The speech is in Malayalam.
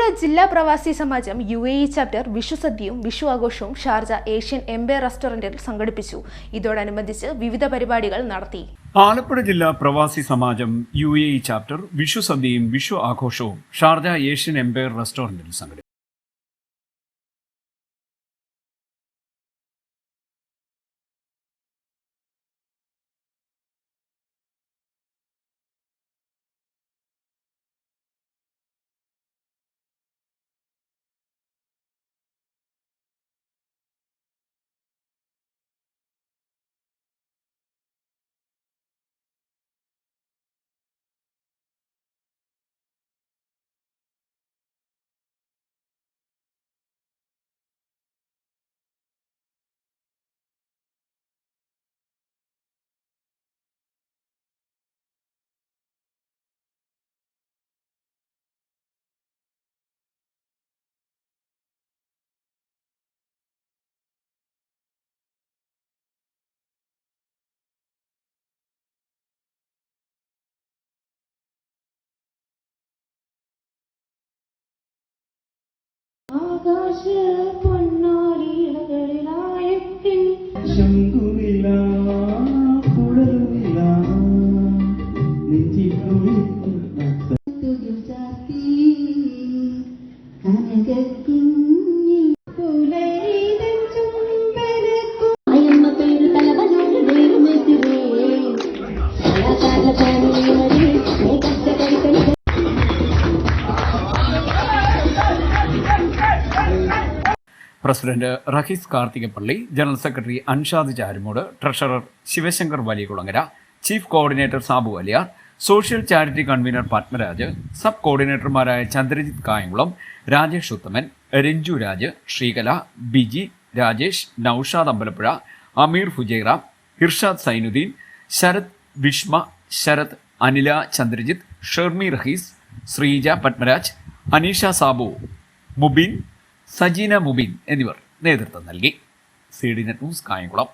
ആലപ്പുഴ ജില്ലാ പ്രവാസി സമാജം U A E chapter Vishu സദ്യയും വിഷു ആഘോഷവും ഷാർജ ഏഷ്യൻ എംബെ റെസ്റ്റോറന്റിൽ സംഘടിപ്പിച്ചു. ഇതോടനുബന്ധിച്ച് വിവിധ പരിപാടികൾ നടത്തി. ആലപ്പുഴ ജില്ലാ പ്രവാസി സമാജം U A E chapter Vishu സദ്യയും വിഷു ആഘോഷവും ഷാർജ ഏഷ്യൻ എംപയർ റെസ്റ്റോറന്റിൽ സംഘടിപ്പിച്ചു. ആകാശ പൊന്നാലിളകളിലായത്തിൻ ശംഖുവില കുഴലുവില നെഞ്ചിക്കുളിക്കുന്ന തുകിൽ president Rahees Karthikappally general secretary Anshad Charumood treasurer Sivasankar Valiyakulangara chief coordinator Sabu Aliyar social charity convener Padmaraj sub കോർഡിനേറ്റർമാരായ Chandrajith Kayamkulam Rajesh Uthaman Ranju Raj Sreekala Biji Rajesh Noushad Ambalappuzha Ameer Fujairah Irshad Zainuddin Sarath Vishma Sarath Anila Chandrajith Shermi Rahees Sreeja Padmaraj Aneesha Sabu Mubin Sajeena Mubin എന്നിവർ നേതൃത്വം നൽകി. C D net news Kayamkulam.